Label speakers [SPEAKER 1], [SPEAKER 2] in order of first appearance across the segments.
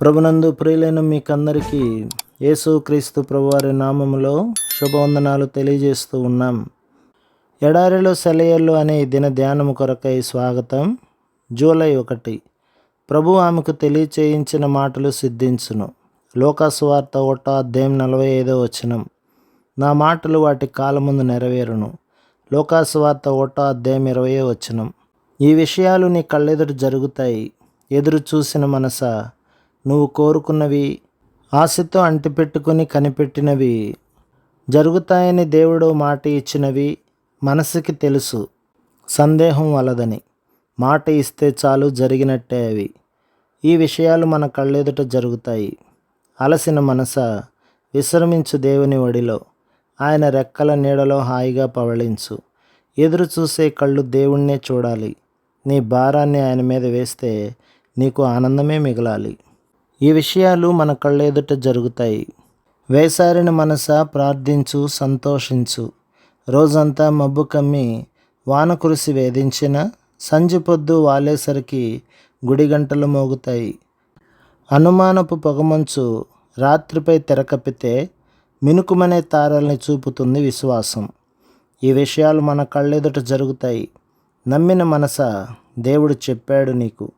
[SPEAKER 1] ప్రభునందు ప్రియులైన మీకందరికీ యేసు క్రీస్తు ప్రభువారి నామములో శుభవందనాలు తెలియజేస్తూ ఉన్నాం. ఎడారిలో సెలయర్లు అనే దిన ధ్యానము కొరకై స్వాగతం. జూలై ఒకటి. ప్రభు ఆమెకు తెలియచేయించిన మాటలు సిద్ధించును. లోకాసువార్త ఒకటో అధ్యాయం నలభై ఐదో వచనం. నా మాటలు వాటి కాలముందు నెరవేరును. లోకాసువార్త ఒకటో అధ్యాయం ఇరవయో వచనం. ఈ విషయాలు నీ కళ్ళెదుట జరుగుతాయి. ఎదురు చూసిన మనస నువ్వు కోరుకున్నవి ఆశతో అంటిపెట్టుకుని కనిపెట్టినవి జరుగుతాయని దేవుడు మాట ఇచ్చినవి మనసుకి తెలుసు. సందేహం వలదని. మాట ఇస్తే చాలు జరిగినట్టే అవి. ఈ విషయాలు మన కళ్ళెదుట జరుగుతాయి. అలసిన మనస విశ్రమించు దేవుని ఒడిలో. ఆయన రెక్కల నీడలో హాయిగా పవళించు. ఎదురు చూసే కళ్ళు దేవుణ్ణే చూడాలి. నీ భారాన్ని ఆయన మీద వేస్తే నీకు ఆనందమే మిగలాలి. ఈ విషయాలు మన కళ్ళెదుట జరుగుతాయి. వేసారిన మనస ప్రార్థించు సంతోషించు. రోజంతా మబ్బు కమ్మి వాన కురిసి వేధించిన సంజి పొద్దు వాలేసరికి గుడి గంటలు మోగుతాయి. అనుమానపు పొగమంచు రాత్రిపై తెరకప్పితే మినుకుమనే తారల్ని చూపుతుంది విశ్వాసం. ఈ విషయాలు మన కళ్ళెదుట జరుగుతాయి. నమ్మిన మనస దేవుడు చెప్పాడు నీకు.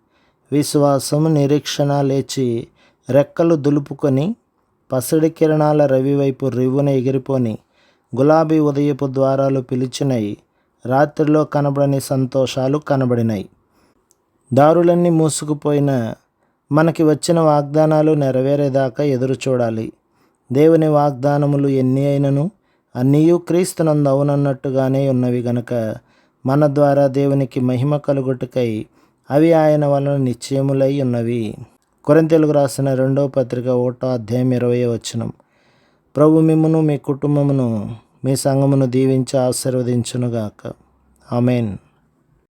[SPEAKER 1] విశ్వాసం నిరీక్షణ లేచి రెక్కలు దులుపుకొని పసిడి కిరణాల రవివైపు రివ్వున ఎగిరిపోని గులాబీ ఉదయపు ద్వారాలు పిలిచినై రాత్రిలో కనబడని సంతోషాలు కనబడినాయి. దారులన్నీ మూసుకుపోయిన మనకి వచ్చిన వాగ్దానాలు నెరవేరేదాకా ఎదురు చూడాలి దేవుని వాగ్దానములు ఎన్ని అయినను అన్నీయు క్రీస్తునందు అవునన్నట్టుగానే ఉన్నవి గనక మన ద్వారా దేవునికి మహిమ కలుగుటకై అవి ఆయన వలన నిశ్చయములై ఉన్నవి. కొరింతెలుగు రాసిన రెండవ పత్రిక ఒకటో అధ్యాయం ఇరవై వచనం. ప్రభు మిమ్మను మీ కుటుంబమును మీ సంఘమును దీవించి ఆశీర్వదించునుగాక. ఆమెన్.